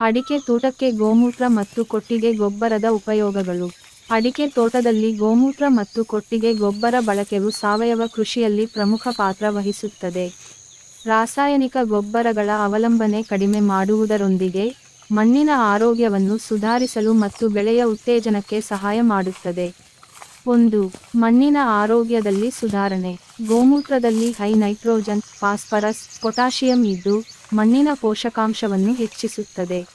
ಅಡಿಕೆ ತೋಟಕ್ಕೆ ಗೋಮೂತ್ರ ಮತ್ತು ಕೊಟ್ಟಿಗೆ ಗೊಬ್ಬರದ ಉಪಯೋಗಗಳು. ಅಡಿಕೆ ತೋಟದಲ್ಲಿ ಗೋಮೂತ್ರ ಮತ್ತು ಕೊಟ್ಟಿಗೆ ಗೊಬ್ಬರ ಬಳಕೆಯು ಸಾವಯವ ಕೃಷಿಯಲ್ಲಿ ಪ್ರಮುಖ ಪಾತ್ರ ವಹಿಸುತ್ತದೆ. ರಾಸಾಯನಿಕ ಗೊಬ್ಬರಗಳ ಅವಲಂಬನೆ ಕಡಿಮೆ ಮಾಡುವುದರೊಂದಿಗೆ ಮಣ್ಣಿನ ಆರೋಗ್ಯವನ್ನು ಸುಧಾರಿಸಲು ಮತ್ತು ಬೆಳೆಯ ಉತ್ತೇಜನಕ್ಕೆ ಸಹಾಯ ಮಾಡುತ್ತದೆ. ಒಂದು, ಮಣ್ಣಿನ ಆರೋಗ್ಯದಲ್ಲಿ ಸುಧಾರಣೆ. ಗೋಮೂತ್ರದಲ್ಲಿ ಹೈ ನೈಟ್ರೋಜನ್, ಫಾಸ್ಫರಸ್, ಪೊಟ್ಯಾಷಿಯಂ ಇದ್ದು ಮಣ್ಣಿನ ಪೋಷಕಾಂಶವನ್ನು ಹೆಚ್ಚಿಸುತ್ತದೆ.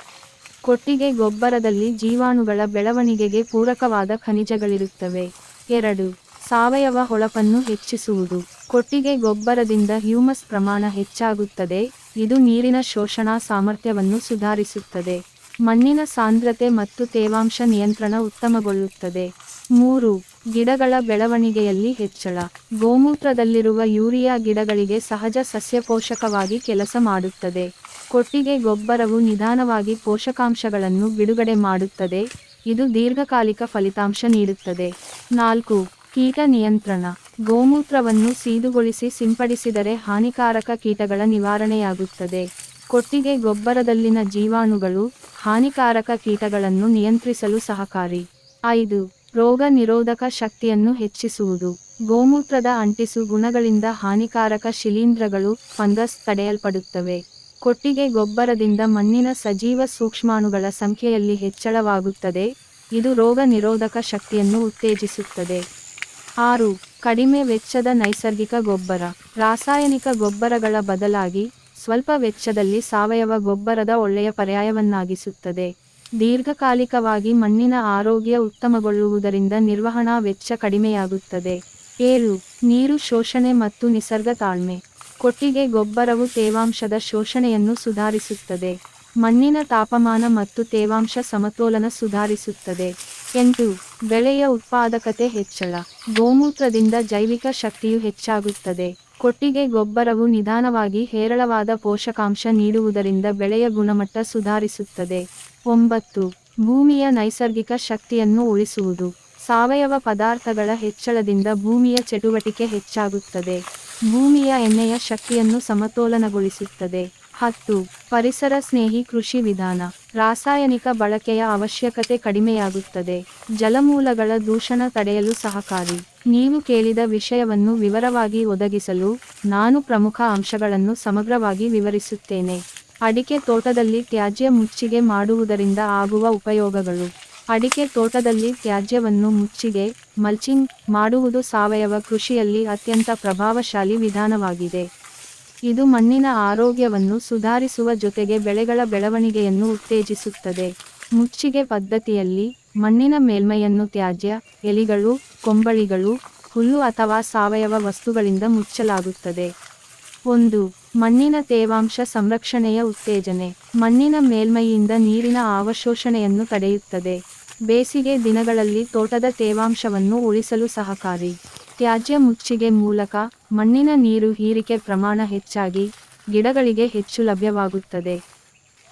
ಕೊಟ್ಟಿಗೆ ಗೊಬ್ಬರದಲ್ಲಿ ಜೀವಾಣುಗಳ ಬೆಳವಣಿಗೆಗೆ ಪೂರಕವಾದ ಖನಿಜಗಳಿರುತ್ತವೆ. ಎರಡು, ಸಾವಯವ ಹೊಳಪನ್ನು ಹೆಚ್ಚಿಸುವುದು. ಕೊಟ್ಟಿಗೆ ಗೊಬ್ಬರದಿಂದ ಹ್ಯೂಮಸ್ ಪ್ರಮಾಣ ಹೆಚ್ಚಾಗುತ್ತದೆ. ಇದು ನೀರಿನ ಶೋಷಣಾ ಸಾಮರ್ಥ್ಯವನ್ನು ಸುಧಾರಿಸುತ್ತದೆ. ಮಣ್ಣಿನ ಸಾಂದ್ರತೆ ಮತ್ತು ತೇವಾಂಶ ನಿಯಂತ್ರಣ ಉತ್ತಮಗೊಳ್ಳುತ್ತದೆ. ಮೂರು ಗಿಡಗಳ ಬೆಳವಣಿಗೆಯಲ್ಲಿ ಹೆಚ್ಚಳ. ಗೋಮೂತ್ರದಲ್ಲಿರುವ ಯೂರಿಯಾ ಗಿಡಗಳಿಗೆ ಸಹಜ ಸಸ್ಯಪೋಷಕವಾಗಿ ಕೆಲಸ ಮಾಡುತ್ತದೆ. ಕೊಟ್ಟಿಗೆ ಗೊಬ್ಬರವು ನಿಧಾನವಾಗಿ ಪೋಷಕಾಂಶಗಳನ್ನು ಬಿಡುಗಡೆ ಮಾಡುತ್ತದೆ. ಇದು ದೀರ್ಘಕಾಲಿಕ ಫಲಿತಾಂಶ ನೀಡುತ್ತದೆ. ನಾಲ್ಕು, ಕೀಟ ನಿಯಂತ್ರಣ. ಗೋಮೂತ್ರವನ್ನು ಸೀದುಗೊಳಿಸಿ ಸಿಂಪಡಿಸಿದರೆ ಹಾನಿಕಾರಕ ಕೀಟಗಳ ನಿವಾರಣೆಯಾಗುತ್ತದೆ. ಕೊಟ್ಟಿಗೆ ಗೊಬ್ಬರದಲ್ಲಿನ ಜೀವಾಣುಗಳು ಹಾನಿಕಾರಕ ಕೀಟಗಳನ್ನು ನಿಯಂತ್ರಿಸಲು ಸಹಕಾರಿ. ಐದು ರೋಗ ನಿರೋಧಕ ಶಕ್ತಿಯನ್ನು ಹೆಚ್ಚಿಸುವುದು. ಗೋಮೂತ್ರದ ಅಂಟಿಸು ಗುಣಗಳಿಂದ ಹಾನಿಕಾರಕ ಶಿಲೀಂಧ್ರಗಳು, ಫಂಗಸ್ ತಡೆಯಲ್ಪಡುತ್ತವೆ. ಕೊಟ್ಟಿಗೆ ಗೊಬ್ಬರದಿಂದ ಮಣ್ಣಿನ ಸಜೀವ ಸೂಕ್ಷ್ಮಾಣುಗಳ ಸಂಖ್ಯೆಯಲ್ಲಿ ಹೆಚ್ಚಳವಾಗುತ್ತದೆ. ಇದು ರೋಗ ನಿರೋಧಕ ಶಕ್ತಿಯನ್ನು ಉತ್ತೇಜಿಸುತ್ತದೆ. ಆರು, ಕಡಿಮೆ ವೆಚ್ಚದ ನೈಸರ್ಗಿಕ ಗೊಬ್ಬರ. ರಾಸಾಯನಿಕ ಗೊಬ್ಬರಗಳ ಬದಲಾಗಿ, ಸ್ವಲ್ಪ ವೆಚ್ಚದಲ್ಲಿ ಸಾವಯವ ಗೊಬ್ಬರದ ಒಳ್ಳೆಯ ಪರ್ಯಾಯವನ್ನಾಗಿಸುತ್ತದೆ. ದೀರ್ಘಕಾಲಿಕವಾಗಿ ಮಣ್ಣಿನ ಆರೋಗ್ಯ ಉತ್ತಮಗೊಳ್ಳುವುದರಿಂದ ನಿರ್ವಹಣಾ ವೆಚ್ಚ ಕಡಿಮೆಯಾಗುತ್ತದೆ. ಏಳು. ನೀರು ಶೋಷಣೆ ಮತ್ತು ನಿಸರ್ಗ ತಾಳ್ಮೆ. ಕೊಟ್ಟಿಗೆ ಗೊಬ್ಬರವು ತೇವಾಂಶದ ಶೋಷಣೆಯನ್ನು ಸುಧಾರಿಸುತ್ತದೆ. ಮಣ್ಣಿನ ತಾಪಮಾನ ಮತ್ತು ತೇವಾಂಶ ಸಮತೋಲನ ಸುಧಾರಿಸುತ್ತದೆ. ಎಂಟು. ಬೆಳೆಯ ಉತ್ಪಾದಕತೆ ಹೆಚ್ಚಳ. ಗೋಮೂತ್ರದಿಂದ ಜೈವಿಕ ಶಕ್ತಿಯು ಹೆಚ್ಚಾಗುತ್ತದೆ. ಕೊಟ್ಟಿಗೆ ಗೊಬ್ಬರವು ನಿಧಾನವಾಗಿ ಹೇರಳವಾದ ಪೋಷಕಾಂಶ ನೀಡುವುದರಿಂದ ಬೆಳೆಯ ಗುಣಮಟ್ಟ ಸುಧಾರಿಸುತ್ತದೆ. ಒಂಬತ್ತು, ಭೂಮಿಯ ನೈಸರ್ಗಿಕ ಶಕ್ತಿಯನ್ನು ಉಳಿಸುವುದು. ಸಾವಯವ ಪದಾರ್ಥಗಳ ಹೆಚ್ಚಳದಿಂದ ಭೂಮಿಯ ಚಟುವಟಿಕೆ ಹೆಚ್ಚಾಗುತ್ತದೆ. ಭೂಮಿಯ ಎಣ್ಣೆಯ ಶಕ್ತಿಯನ್ನು ಸಮತೋಲನಗೊಳಿಸುತ್ತದೆ. ಹತ್ತು, ಪರಿಸರ ಸ್ನೇಹಿ ಕೃಷಿ ವಿಧಾನ. ರಾಸಾಯನಿಕ ಬಳಕೆಯ ಅವಶ್ಯಕತೆ ಕಡಿಮೆಯಾಗುತ್ತದೆ. ಜಲಮೂಲಗಳ ದೂಷಣ ತಡೆಯಲು ಸಹಕಾರಿ. ನೀವು ಕೇಳಿದ ವಿಷಯವನ್ನು ವಿವರವಾಗಿ ಒದಗಿಸಲು ನಾನು ಪ್ರಮುಖ ಅಂಶಗಳನ್ನು ಸಮಗ್ರವಾಗಿ ವಿವರಿಸುತ್ತೇನೆ. ಅಡಿಕೆ ತೋಟದಲ್ಲಿ ತ್ಯಾಜ್ಯ ಮುಚ್ಚಿಗೆ ಮಾಡುವುದರಿಂದ ಆಗುವ ಉಪಯೋಗಗಳು. ಅಡಿಕೆ ತೋಟದಲ್ಲಿ ತ್ಯಾಜ್ಯವನ್ನು ಮುಚ್ಚಿಗೆ, ಮಲ್ಚಿಂಗ್ ಮಾಡುವುದು ಸಾವಯವ ಕೃಷಿಯಲ್ಲಿ ಅತ್ಯಂತ ಪ್ರಭಾವಶಾಲಿ ವಿಧಾನವಾಗಿದೆ. ಇದು ಮಣ್ಣಿನ ಆರೋಗ್ಯವನ್ನು ಸುಧಾರಿಸುವ ಜೊತೆಗೆ ಬೆಳೆಗಳ ಬೆಳವಣಿಗೆಯನ್ನು ಉತ್ತೇಜಿಸುತ್ತದೆ. ಮುಚ್ಚಿಗೆ ಪದ್ಧತಿಯಲ್ಲಿ ಮಣ್ಣಿನ ಮೇಲ್ಮೈಯನ್ನು ತ್ಯಾಜ್ಯ, ಎಲಿಗಳು, ಕೊಂಬಳಿಗಳು, ಹುಲ್ಲು ಅಥವಾ ಸಾವಯವ ವಸ್ತುಗಳಿಂದ ಮುಚ್ಚಲಾಗುತ್ತದೆ. ಒಂದು ಮಣ್ಣಿನ ತೇವಾಂಶ ಸಂರಕ್ಷಣೆಯ ಉತ್ತೇಜನೆ. ಮಣ್ಣಿನ ಮೇಲ್ಮೈಯಿಂದ ನೀರಿನ ಅವಶೋಷಣೆಯನ್ನು ತಡೆಯುತ್ತದೆ. ಬೇಸಿಗೆ ದಿನಗಳಲ್ಲಿ ತೋಟದ ತೇವಾಂಶವನ್ನು ಉಳಿಸಲು ಸಹಕಾರಿ. ತ್ಯಾಜ್ಯ ಮುಚ್ಚಿಗೆ ಮೂಲಕ ಮಣ್ಣಿನ ನೀರು ಹೀರಿಕೆ ಪ್ರಮಾಣ ಹೆಚ್ಚಾಗಿ ಗಿಡಗಳಿಗೆ ಹೆಚ್ಚು ಲಭ್ಯವಾಗುತ್ತದೆ.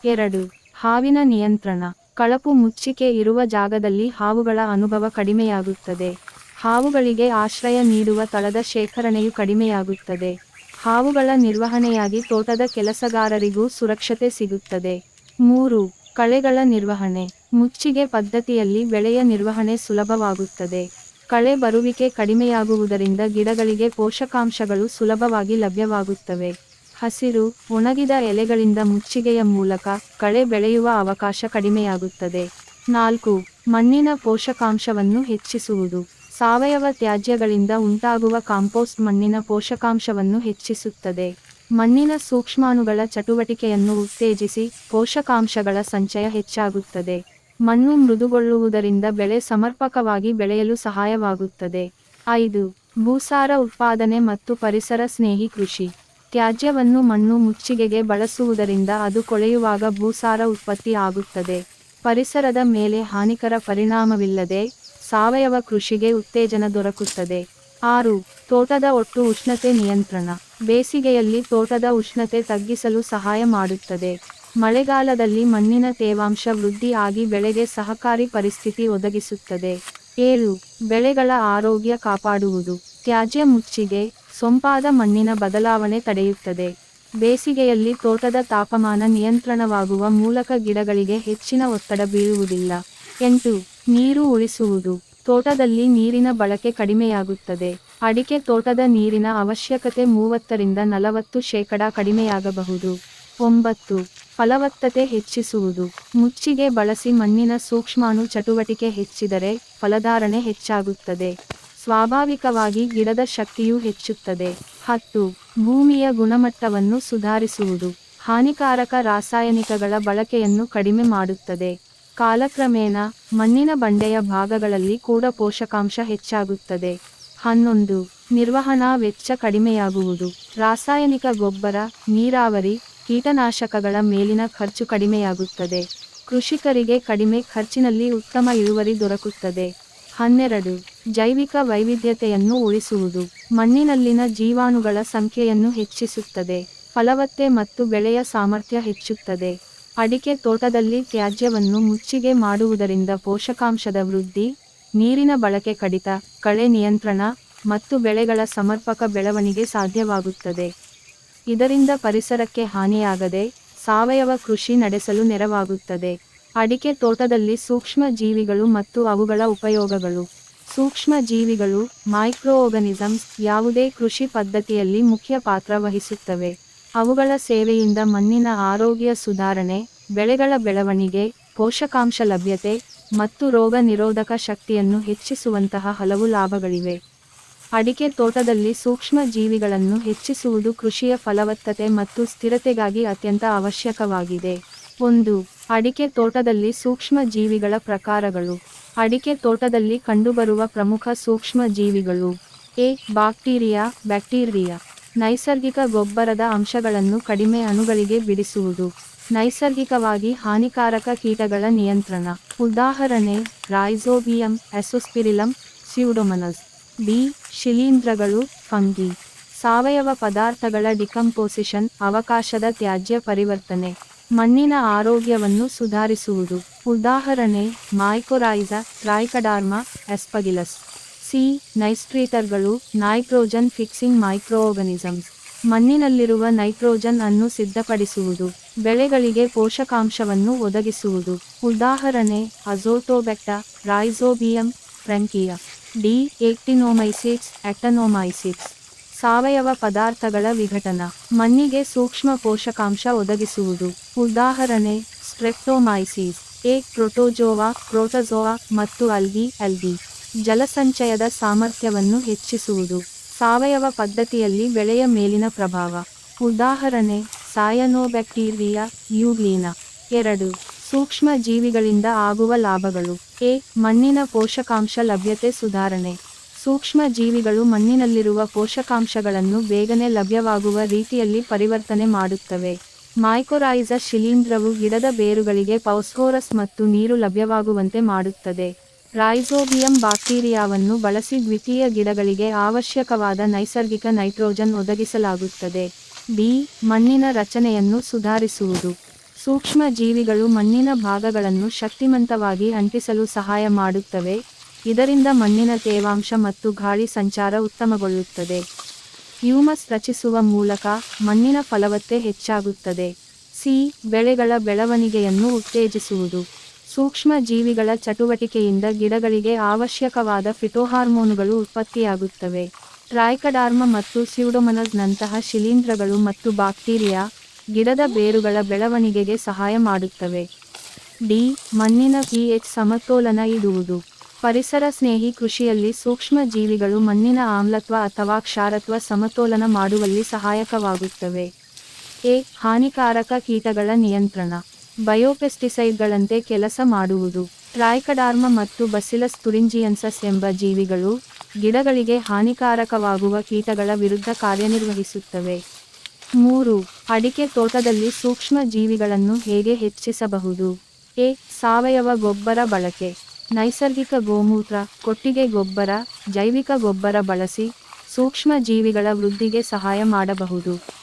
ಎರಡು. ಹಾವಿನ ನಿಯಂತ್ರಣ. ಕಳಪು ಮುಚ್ಚಿಕೆ ಇರುವ ಜಾಗದಲ್ಲಿ ಹಾವುಗಳ ಅನುಭವ ಕಡಿಮೆಯಾಗುತ್ತದೆ. ಹಾವುಗಳಿಗೆ ಆಶ್ರಯ ನೀಡುವ ತಳದ ಶೇಖರಣೆಯು ಕಡಿಮೆಯಾಗುತ್ತದೆ. ಹಾವುಗಳ ನಿರ್ವಹಣೆಯಾಗಿ ತೋಟದ ಕೆಲಸಗಾರರಿಗೂ ಸುರಕ್ಷತೆ ಸಿಗುತ್ತದೆ. ಮೂರು, ಕಳೆಗಳ ನಿರ್ವಹಣೆ. ಮುಚ್ಚಿಗೆ ಪದ್ಧತಿಯಲ್ಲಿ ಬೆಳೆಯ ನಿರ್ವಹಣೆ ಸುಲಭವಾಗುತ್ತದೆ. ಕಳೆ ಬರುವಿಕೆ ಕಡಿಮೆಯಾಗುವುದರಿಂದ ಗಿಡಗಳಿಗೆ ಪೋಷಕಾಂಶಗಳು ಸುಲಭವಾಗಿ ಲಭ್ಯವಾಗುತ್ತವೆ. ಹಸಿರು, ಒಣಗಿದ ಎಲೆಗಳಿಂದ ಮುಚ್ಚಿಗೆಯ ಮೂಲಕ ಕಳೆ ಬೆಳೆಯುವ ಅವಕಾಶ ಕಡಿಮೆಯಾಗುತ್ತದೆ. ನಾಲ್ಕು, ಮಣ್ಣಿನ ಪೋಷಕಾಂಶವನ್ನು ಹೆಚ್ಚಿಸುವುದು. ಸಾವಯವ ತ್ಯಾಜ್ಯಗಳಿಂದ ಉಂಟಾಗುವ ಕಾಂಪೋಸ್ಟ್ ಮಣ್ಣಿನ ಪೋಷಕಾಂಶವನ್ನು ಹೆಚ್ಚಿಸುತ್ತದೆ. ಮಣ್ಣಿನ ಸೂಕ್ಷ್ಮಾಣುಗಳ ಚಟುವಟಿಕೆಯನ್ನು ಉತ್ತೇಜಿಸಿ ಪೋಷಕಾಂಶಗಳ ಸಂಚಯ ಹೆಚ್ಚಾಗುತ್ತದೆ. ಮಣ್ಣು ಮೃದುಗೊಳ್ಳುವುದರಿಂದ ಬೆಳೆ ಸಮರ್ಪಕವಾಗಿ ಬೆಳೆಯಲು ಸಹಾಯವಾಗುತ್ತದೆ. ಐದು, ಭೂಸಾರ ಉತ್ಪಾದನೆ ಮತ್ತು ಪರಿಸರ ಸ್ನೇಹಿ ಕೃಷಿ. ತ್ಯಾಜ್ಯವನ್ನು ಮಣ್ಣು ಮುಚ್ಚಿಗೆಗೆ ಬಳಸುವುದರಿಂದ ಅದು ಕೊಳೆಯುವಾಗ ಭೂಸಾರ ಉತ್ಪತ್ತಿ ಆಗುತ್ತದೆ. ಪರಿಸರದ ಮೇಲೆ ಹಾನಿಕರ ಪರಿಣಾಮವಿಲ್ಲದೆ ಸಾವಯವ ಕೃಷಿಗೆ ಉತ್ತೇಜನ ದೊರಕುತ್ತದೆ. ಆರು, ತೋಟದ ಒಟ್ಟು ಉಷ್ಣತೆ ನಿಯಂತ್ರಣ. ಬೇಸಿಗೆಯಲ್ಲಿ ತೋಟದ ಉಷ್ಣತೆ ತಗ್ಗಿಸಲು ಸಹಾಯ ಮಾಡುತ್ತದೆ. ಮಳೆಗಾಲದಲ್ಲಿ ಮಣ್ಣಿನ ತೇವಾಂಶ ವೃದ್ಧಿ ಆಗಿ ಬೆಳೆಗೆ ಸಹಕಾರಿ ಪರಿಸ್ಥಿತಿ ಒದಗಿಸುತ್ತದೆ. ಏಳು, ಬೆಳೆಗಳ ಆರೋಗ್ಯ ಕಾಪಾಡುವುದು. ತ್ಯಾಜ್ಯ ಮುಚ್ಚಿಗೆ, ಸೊಂಪಾದ ಮಣ್ಣಿನ ಬದಲಾವಣೆ ತಡೆಯುತ್ತದೆ. ಬೇಸಿಗೆಯಲ್ಲಿ ತೋಟದ ತಾಪಮಾನ ನಿಯಂತ್ರಣವಾಗುವ ಮೂಲಕ ಗಿಡಗಳಿಗೆ ಹೆಚ್ಚಿನ ಒತ್ತಡ ಬೀಳುವುದಿಲ್ಲ. ಎಂಟು ನೀರು ಉಳಿಸುವುದು ತೋಟದಲ್ಲಿ ನೀರಿನ ಬಳಕೆ ಕಡಿಮೆಯಾಗುತ್ತದೆ. ಅಡಿಕೆ ತೋಟದ ನೀರಿನ ಅವಶ್ಯಕತೆ ಮೂವತ್ತರಿಂದ ನಲವತ್ತು ಶೇಕಡಾ ಕಡಿಮೆಯಾಗಬಹುದು. ಒಂಬತ್ತು. ಫಲವತ್ತತೆ ಹೆಚ್ಚಿಸುವುದು. ಮುಚ್ಚಿಗೆ ಬಳಸಿ ಮಣ್ಣಿನ ಸೂಕ್ಷ್ಮಾಣು ಚಟುವಟಿಕೆ ಹೆಚ್ಚಿದರೆ ಫಲಧಾರಣೆ ಹೆಚ್ಚಾಗುತ್ತದೆ. ಸ್ವಾಭಾವಿಕವಾಗಿ ಗಿಡದ ಶಕ್ತಿಯೂ ಹೆಚ್ಚುತ್ತದೆ. ಹತ್ತು. ಭೂಮಿಯ ಗುಣಮಟ್ಟವನ್ನು ಸುಧಾರಿಸುವುದು. ಹಾನಿಕಾರಕ ರಾಸಾಯನಿಕಗಳ ಬಳಕೆಯನ್ನು ಕಡಿಮೆ ಮಾಡುತ್ತದೆ. ಕಾಲಕ್ರಮೇಣ ಮಣ್ಣಿನ ಬಂಡೆಯ ಭಾಗಗಳಲ್ಲಿ ಕೂಡ ಪೋಷಕಾಂಶ ಹೆಚ್ಚಾಗುತ್ತದೆ. ಹನ್ನೊಂದು. ನಿರ್ವಹಣಾ ವೆಚ್ಚ ಕಡಿಮೆಯಾಗುವುದು. ರಾಸಾಯನಿಕ ಗೊಬ್ಬರ, ನೀರಾವರಿ, ಕೀಟನಾಶಕಗಳ ಮೇಲಿನ ಖರ್ಚು ಕಡಿಮೆಯಾಗುತ್ತದೆ. ಕೃಷಿಕರಿಗೆ ಕಡಿಮೆ ಖರ್ಚಿನಲ್ಲಿ ಉತ್ತಮ ಇಳುವರಿ ದೊರಕುತ್ತದೆ. ಹನ್ನೆರಡು. ಜೈವಿಕ ವೈವಿಧ್ಯತೆಯನ್ನು ಉಳಿಸುವುದು. ಮಣ್ಣಿನಲ್ಲಿನ ಜೀವಾಣುಗಳ ಸಂಖ್ಯೆಯನ್ನು ಹೆಚ್ಚಿಸುತ್ತದೆ. ಫಲವತ್ತೆ ಮತ್ತು ಬೆಳೆಯ ಸಾಮರ್ಥ್ಯ ಹೆಚ್ಚುತ್ತದೆ. ಅಡಿಕೆ ತೋಟದಲ್ಲಿ ತ್ಯಾಜ್ಯವನ್ನು ಮುಚ್ಚಿಗೆ ಮಾಡುವುದರಿಂದ ಪೋಷಕಾಂಶದ ವೃದ್ಧಿ, ನೀರಿನ ಬಳಕೆ ಕಡಿತ, ಕಳೆ ನಿಯಂತ್ರಣ ಮತ್ತು ಬೆಳೆಗಳ ಸಮರ್ಪಕ ಬೆಳವಣಿಗೆ ಸಾಧ್ಯವಾಗುತ್ತದೆ. ಇದರಿಂದ ಪರಿಸರಕ್ಕೆ ಹಾನಿಯಾಗದೆ ಸಾವಯವ ಕೃಷಿ ನಡೆಸಲು ನೆರವಾಗುತ್ತದೆ. ಅಡಿಕೆ ತೋಟದಲ್ಲಿ ಸೂಕ್ಷ್ಮ ಜೀವಿಗಳು ಮತ್ತು ಅವುಗಳ ಉಪಯೋಗಗಳು. ಸೂಕ್ಷ್ಮ ಜೀವಿಗಳು ಮೈಕ್ರೋ ಆರ್ಗನಿಸಮ್ಸ್ ಯಾವುದೇ ಕೃಷಿ ಪದ್ಧತಿಯಲ್ಲಿ ಮುಖ್ಯ ಪಾತ್ರ ವಹಿಸುತ್ತವೆ. ಅವುಗಳ ಸೇವೆಯಿಂದ ಮಣ್ಣಿನ ಆರೋಗ್ಯ ಸುಧಾರಣೆ, ಬೆಳೆಗಳ ಬೆಳವಣಿಗೆ, ಪೋಷಕಾಂಶ ಲಭ್ಯತೆ ಮತ್ತು ರೋಗ ನಿರೋಧಕ ಶಕ್ತಿಯನ್ನು ಹೆಚ್ಚಿಸುವಂತಹ ಹಲವು ಲಾಭಗಳಿವೆ. ಅಡಿಕೆ ತೋಟದಲ್ಲಿ ಸೂಕ್ಷ್ಮ ಜೀವಿಗಳನ್ನು ಹೆಚ್ಚಿಸುವುದು ಕೃಷಿಯ ಫಲವತ್ತತೆ ಮತ್ತು ಸ್ಥಿರತೆಗಾಗಿ ಅತ್ಯಂತ ಅವಶ್ಯಕವಾಗಿದೆ. ಒಂದು, ಅಡಿಕೆ ತೋಟದಲ್ಲಿ ಸೂಕ್ಷ್ಮ ಜೀವಿಗಳ ಪ್ರಕಾರಗಳು. ಅಡಿಕೆ ತೋಟದಲ್ಲಿ ಕಂಡುಬರುವ ಪ್ರಮುಖ ಸೂಕ್ಷ್ಮ ಜೀವಿಗಳು. A, bacteria bacteria. ನೈಸರ್ಗಿಕ ಗೊಬ್ಬರದ ಅಂಶಗಳನ್ನು ಕಡಿಮೆ ಅಣುಗಳಿಗೆ ಬಿಡಿಸುವುದು. ನೈಸರ್ಗಿಕವಾಗಿ ಹಾನಿಕಾರಕ ಕೀಟಗಳ ನಿಯಂತ್ರಣ. ಉದಾಹರಣೆ ರೈಸೋಬಿಯಂ ಎಸೋಸ್ಪಿರಿಲಂ, ಸ್ಯೂಡೊಮನಸ್. ಬಿ, ಶಿಲೀಂಧ್ರಗಳು, ಫಂಗಿ. ಸಾವಯವ ಪದಾರ್ಥಗಳ ಡಿಕಂಪೋಸಿಷನ್, ಅವಕಾಶದ ತ್ಯಾಜ್ಯ ಪರಿವರ್ತನೆ. ಮಣ್ಣಿನ ಆರೋಗ್ಯವನ್ನು ಸುಧಾರಿಸುವುದು. ಉದಾಹರಣೆ, ಮೈಕೋರೈಸ, ಟ್ರೈಕಡಾರ್ಮಾ, ಎಸ್ಪಗಿಲಸ್. ಸಿ ನೈಸ್ಟ್ರೀಟರ್ಗಳು ನೈಟ್ರೋಜನ್ ಫಿಕ್ಸಿಂಗ್ ಮೈಕ್ರೋಆರ್ಗನಿಸಮ್ಸ್. ಮಣ್ಣಿನಲ್ಲಿರುವ ನೈಟ್ರೋಜನ್ ಅನ್ನು ಸಿದ್ಧಪಡಿಸುವುದು, ಬೆಳೆಗಳಿಗೆ ಪೋಷಕಾಂಶವನ್ನು ಒದಗಿಸುವುದು. ಉದಾಹರಣೆ, ಅಜೋಟೋಬೆಕ್ಟ, ರೈಸೋಬಿಯಂ, ಫ್ರಂಕಿಯ ಡಿ ಎಕ್ಟಿನೋಮೈಸಿಟ್ಸ್ ಆಕ್ಟನೋಮೈಸಿಟ್ಸ್ ಸಾವಯವ ಪದಾರ್ಥಗಳ ವಿಘಟನ. ಮಣ್ಣಿಗೆ ಸೂಕ್ಷ್ಮ ಪೋಷಕಾಂಶ ಒದಗಿಸುವುದು. ಉದಾಹರಣೆ, ಸ್ಟ್ರೆಪ್ಟೋಮೈಸಿಸ್, ಎ, ಪ್ರೋಟೋಜೋವಾ ಪ್ರೋಟೋಜೋವಾ ಮತ್ತು ಅಲ್ಗಿ ಅಲ್ಗಿ. ಜಲಸಂಚಯದ ಸಾಮರ್ಥ್ಯವನ್ನು ಹೆಚ್ಚಿಸುವುದು. ಸಾವಯವ ಪದ್ಧತಿಯಲ್ಲಿ ಬೆಳೆಯ ಮೇಲಿನ ಪ್ರಭಾವ. ಉದಾಹರಣೆ ಸಾಯನೋಬ್ಯಾಕ್ಟೀರಿಯಾ ಯೂಗ್ಲೀನ. ಎರಡು, ಸೂಕ್ಷ್ಮ ಜೀವಿಗಳಿಂದ ಆಗುವ ಲಾಭಗಳು. ಎ, ಮಣ್ಣಿನ ಪೋಷಕಾಂಶ ಲಭ್ಯತೆ ಸುಧಾರಣೆ. ಸೂಕ್ಷ್ಮ ಜೀವಿಗಳು ಮಣ್ಣಿನಲ್ಲಿರುವ ಪೋಷಕಾಂಶಗಳನ್ನು ಬೇಗನೆ ಲಭ್ಯವಾಗುವ ರೀತಿಯಲ್ಲಿ ಪರಿವರ್ತನೆ ಮಾಡುತ್ತವೆ. ಮೈಕೋರೈಸ ಶಿಲೀಂಧ್ರವು ಗಿಡದ ಬೇರುಗಳಿಗೆ ಪೌಸ್ಫೋರಸ್ ಮತ್ತು ನೀರು ಲಭ್ಯವಾಗುವಂತೆ ಮಾಡುತ್ತದೆ. ರೈಸೋಬಿಯಂ ಬ್ಯಾಕ್ಟೀರಿಯಾವನ್ನು ಬಳಸಿ ದ್ವಿತೀಯ ಗಿಡಗಳಿಗೆ ಅವಶ್ಯಕವಾದ ನೈಸರ್ಗಿಕ ನೈಟ್ರೋಜನ್ ಒದಗಿಸಲಾಗುತ್ತದೆ. ಬಿ. ಮಣ್ಣಿನ ರಚನೆಯನ್ನು ಸುಧಾರಿಸುವುದು. ಸೂಕ್ಷ್ಮ ಜೀವಿಗಳು ಮಣ್ಣಿನ ಭಾಗಗಳನ್ನು ಶಕ್ತಿಮಂತವಾಗಿ ಅಂಟಿಸಲು ಸಹಾಯ ಮಾಡುತ್ತವೆ. ಇದರಿಂದ ಮಣ್ಣಿನ ತೇವಾಂಶ ಮತ್ತು ಗಾಳಿ ಸಂಚಾರ ಉತ್ತಮಗೊಳ್ಳುತ್ತದೆ. ಹ್ಯೂಮಸ್ ರಚಿಸುವ ಮೂಲಕ ಮಣ್ಣಿನ ಫಲವತ್ತೆ ಹೆಚ್ಚಾಗುತ್ತದೆ. ಸಿ. ಬೆಳೆಗಳ ಬೆಳವಣಿಗೆಯನ್ನು ಉತ್ತೇಜಿಸುವುದು. ಸೂಕ್ಷ್ಮ ಜೀವಿಗಳ ಚಟುವಟಿಕೆಯಿಂದ ಗಿಡಗಳಿಗೆ ಅವಶ್ಯಕವಾದ ಫಿಟೋಹಾರ್ಮೋನುಗಳು ಉತ್ಪತ್ತಿಯಾಗುತ್ತವೆ. ಟ್ರೈಕಡಾರ್ಮ ಮತ್ತು ಸ್ಯೂಡೋಮನಸ್ನಂತಹ ಶಿಲೀಂಧ್ರಗಳು ಮತ್ತು ಬ್ಯಾಕ್ಟೀರಿಯಾ ಗಿಡದ ಬೇರುಗಳ ಬೆಳವಣಿಗೆಗೆ ಸಹಾಯ ಮಾಡುತ್ತವೆ. ಡಿ. ಮಣ್ಣಿನ ಪಿಎಚ್ ಸಮತೋಲನ ಇಡುವುದು. ಪರಿಸರ ಸ್ನೇಹಿ ಕೃಷಿಯಲ್ಲಿ ಸೂಕ್ಷ್ಮ ಜೀವಿಗಳು ಮಣ್ಣಿನ ಆಮ್ಲತ್ವ ಅಥವಾ ಕ್ಷಾರತ್ವ ಸಮತೋಲನ ಮಾಡುವಲ್ಲಿ ಸಹಾಯಕವಾಗುತ್ತವೆ. ಎ. ಹಾನಿಕಾರಕ ಕೀಟಗಳ ನಿಯಂತ್ರಣ. ಬಯೋಪೆಸ್ಟಿಸೈಡ್ಗಳಂತೆ ಕೆಲಸ ಮಾಡುವುದು. ಟ್ರಾಯ್ಕಡಾರ್ಮ ಮತ್ತು ಬಸಿಲಸ್ ತುರಿಂಜಿಯನ್ಸಸ್ ಎಂಬ ಜೀವಿಗಳು ಗಿಡಗಳಿಗೆ ಹಾನಿಕಾರಕವಾಗುವ ಕೀಟಗಳ ವಿರುದ್ಧ ಕಾರ್ಯನಿರ್ವಹಿಸುತ್ತವೆ. ಮೂರು, ಅಡಿಕೆ ತೋಟದಲ್ಲಿ ಸೂಕ್ಷ್ಮ ಜೀವಿಗಳನ್ನು ಹೇಗೆ ಹೆಚ್ಚಿಸಬಹುದು? ಎ, ಸಾವಯವ ಗೊಬ್ಬರ ಬಳಕೆ. ನೈಸರ್ಗಿಕ ಗೋಮೂತ್ರ, ಕೊಟ್ಟಿಗೆ ಗೊಬ್ಬರ, ಜೈವಿಕ ಗೊಬ್ಬರ ಬಳಸಿ ಸೂಕ್ಷ್ಮ ಜೀವಿಗಳ ವೃದ್ಧಿಗೆ ಸಹಾಯ ಮಾಡಬಹುದು.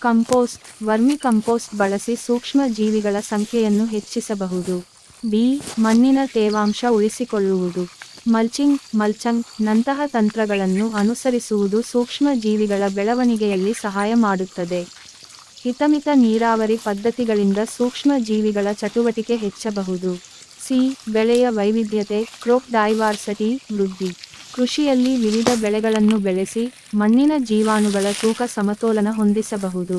ಕಂಪೋಸ್ಟ್, ವರ್ಮಿ ಕಂಪೋಸ್ಟ್ ಬಳಸಿ ಸೂಕ್ಷ್ಮ ಜೀವಿಗಳ ಸಂಖ್ಯೆಯನ್ನು ಹೆಚ್ಚಿಸಬಹುದು. ಬಿ, ಮಣ್ಣಿನ ತೇವಾಂಶ ಉಳಿಸಿಕೊಳ್ಳುವುದು. ಮಲ್ಚಿಂಗ್, ಮಲ್ಚಂಗ್ ನಂತಹ ತಂತ್ರಗಳನ್ನು ಅನುಸರಿಸುವುದು ಸೂಕ್ಷ್ಮ ಜೀವಿಗಳ ಬೆಳವಣಿಗೆಯಲ್ಲಿ ಸಹಾಯ ಮಾಡುತ್ತದೆ. ಹಿತಮಿತ ನೀರಾವರಿ ಪದ್ಧತಿಗಳಿಂದ ಸೂಕ್ಷ್ಮ ಜೀವಿಗಳ ಚಟುವಟಿಕೆ ಹೆಚ್ಚಬಹುದು. ಸಿ, ಬೆಳೆಯ ವೈವಿಧ್ಯತೆ, ಕ್ರೋಪ್ ಡೈವರ್ಸಿಟಿ, ವೃದ್ಧಿ. ಕೃಷಿಯಲ್ಲಿ ವಿವಿಧ ಬೆಳೆಗಳನ್ನು ಬೆಳೆಸಿ ಮಣ್ಣಿನ ಜೀವಾಣುಗಳ ತೂಕ ಸಮತೋಲನ ಹೊಂದಿಸಬಹುದು.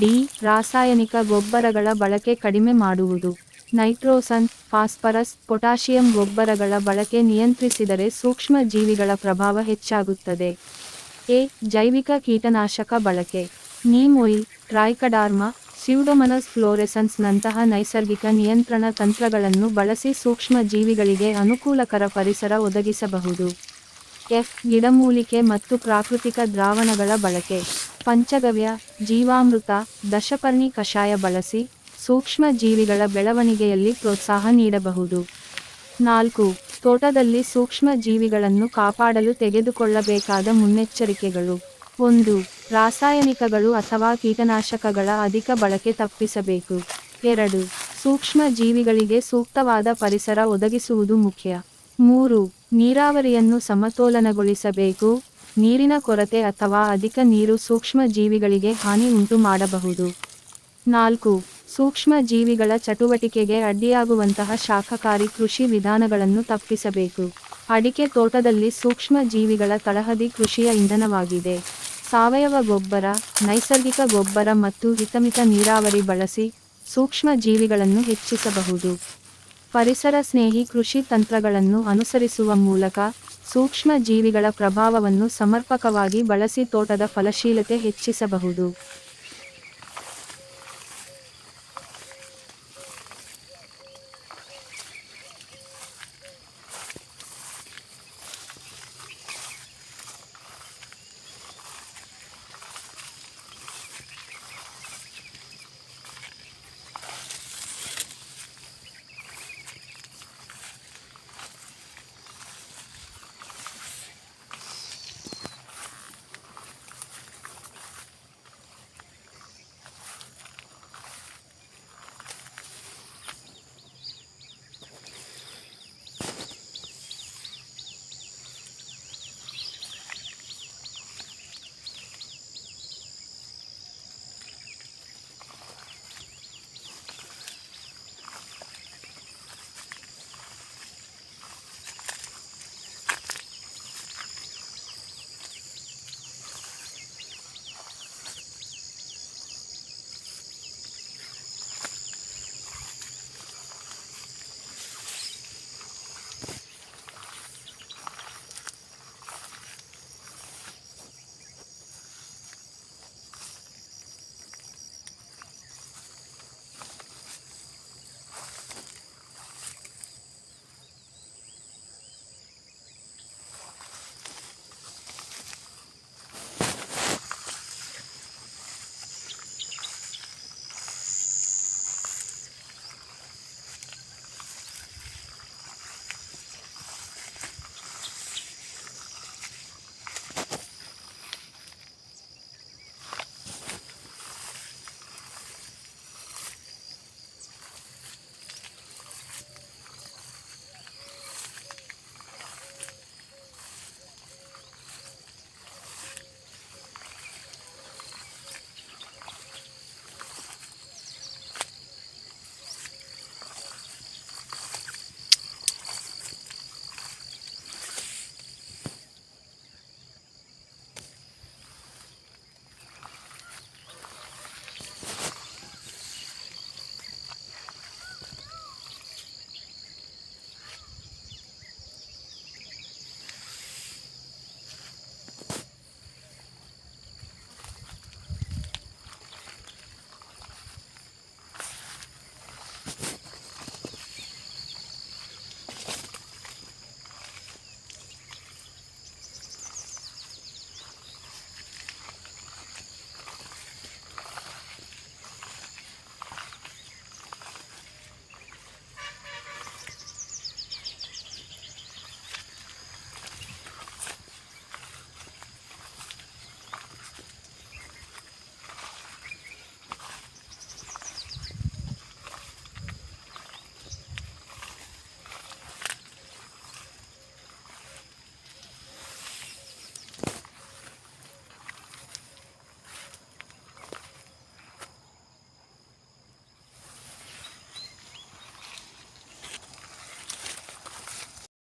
ಡಿ. ರಾಸಾಯನಿಕ ಗೊಬ್ಬರಗಳ ಬಳಕೆ ಕಡಿಮೆ ಮಾಡುವುದು. ನೈಟ್ರೋಸನ್, ಫಾಸ್ಫರಸ್, ಪೊಟ್ಯಾಷಿಯಂ ಗೊಬ್ಬರಗಳ ಬಳಕೆ ನಿಯಂತ್ರಿಸಿದರೆ ಸೂಕ್ಷ್ಮ ಜೀವಿಗಳ ಪ್ರಭಾವ ಹೆಚ್ಚಾಗುತ್ತದೆ. ಎ. ಜೈವಿಕ ಕೀಟನಾಶಕ ಬಳಕೆ. ನೀಮ್ ಒಯಿಲ್ ಟ್ರೈಕಡಾರ್ಮ, ಸ್ಯೂಡೊಮನಸ್ ಫ್ಲೋರೆಸನ್ಸ್ನಂತಹ ನೈಸರ್ಗಿಕ ನಿಯಂತ್ರಣ ತಂತ್ರಗಳನ್ನು ಬಳಸಿ ಸೂಕ್ಷ್ಮ ಜೀವಿಗಳಿಗೆ ಅನುಕೂಲಕರ ಪರಿಸರ ಒದಗಿಸಬಹುದು. ಎಫ್, ಗಿಡಮೂಲಿಕೆ ಮತ್ತು ಪ್ರಾಕೃತಿಕ ದ್ರಾವಣಗಳ ಬಳಕೆ. ಪಂಚಗವ್ಯ, ಜೀವಾಮೃತ, ದಶಪರ್ಣಿ ಕಷಾಯ ಬಳಸಿ ಸೂಕ್ಷ್ಮ ಜೀವಿಗಳ ಬೆಳವಣಿಗೆಯಲ್ಲಿ ಪ್ರೋತ್ಸಾಹ ನೀಡಬಹುದು. ನಾಲ್ಕು, ತೋಟದಲ್ಲಿ ಸೂಕ್ಷ್ಮ ಜೀವಿಗಳನ್ನು ಕಾಪಾಡಲು ತೆಗೆದುಕೊಳ್ಳಬೇಕಾದ ಮುನ್ನೆಚ್ಚರಿಕೆಗಳು. ಒಂದು, ರಾಸಾಯನಿಕಗಳು ಅಥವಾ ಕೀಟನಾಶಕಗಳ ಅಧಿಕ ಬಳಕೆ ತಪ್ಪಿಸಬೇಕು. ಎರಡು, ಸೂಕ್ಷ್ಮ ಜೀವಿಗಳಿಗೆ ಸೂಕ್ತವಾದ ಪರಿಸರ ಒದಗಿಸುವುದು ಮುಖ್ಯ. ಮೂರು ನೀರಾವರಿಯನ್ನು ಸಮತೋಲನಗೊಳಿಸಬೇಕು, ನೀರಿನ ಕೊರತೆ ಅಥವಾ ಅಧಿಕ ನೀರು ಸೂಕ್ಷ್ಮ ಜೀವಿಗಳಿಗೆ ಹಾನಿ ಉಂಟು ಮಾಡಬಹುದು ನಾಲ್ಕು ಸೂಕ್ಷ್ಮ ಜೀವಿಗಳ ಚಟುವಟಿಕೆಗೆ ಅಡ್ಡಿಯಾಗುವಂತಹ ಶಾಖಕಾರಿ ಕೃಷಿ ವಿಧಾನಗಳನ್ನು ತಪ್ಪಿಸಬೇಕು. ಅಡಿಕೆ ತೋಟದಲ್ಲಿ ಸೂಕ್ಷ್ಮ ಜೀವಿಗಳ ತಳಹದಿ ಕೃಷಿಯ ಇಂಧನವಾಗಿದೆ. ಸಾವಯವ ಗೊಬ್ಬರ, ನೈಸರ್ಗಿಕ ಗೊಬ್ಬರ ಮತ್ತು ಹಿತಮಿತ ನೀರಾವರಿ ಬಳಸಿ ಸೂಕ್ಷ್ಮ ಜೀವಿಗಳನ್ನು ಹೆಚ್ಚಿಸಬಹುದು. ಪರಿಸರ ಸ್ನೇಹಿ ಕೃಷಿ ತಂತ್ರಗಳನ್ನು ಅನುಸರಿಸುವ ಮೂಲಕ ಸೂಕ್ಷ್ಮ ಜೀವಿಗಳ ಪ್ರಭಾವವನ್ನು ಸಮರ್ಪಕವಾಗಿ ಬಳಸಿ ತೋಟದ ಫಲಶೀಲತೆ ಹೆಚ್ಚಿಸಬಹುದು.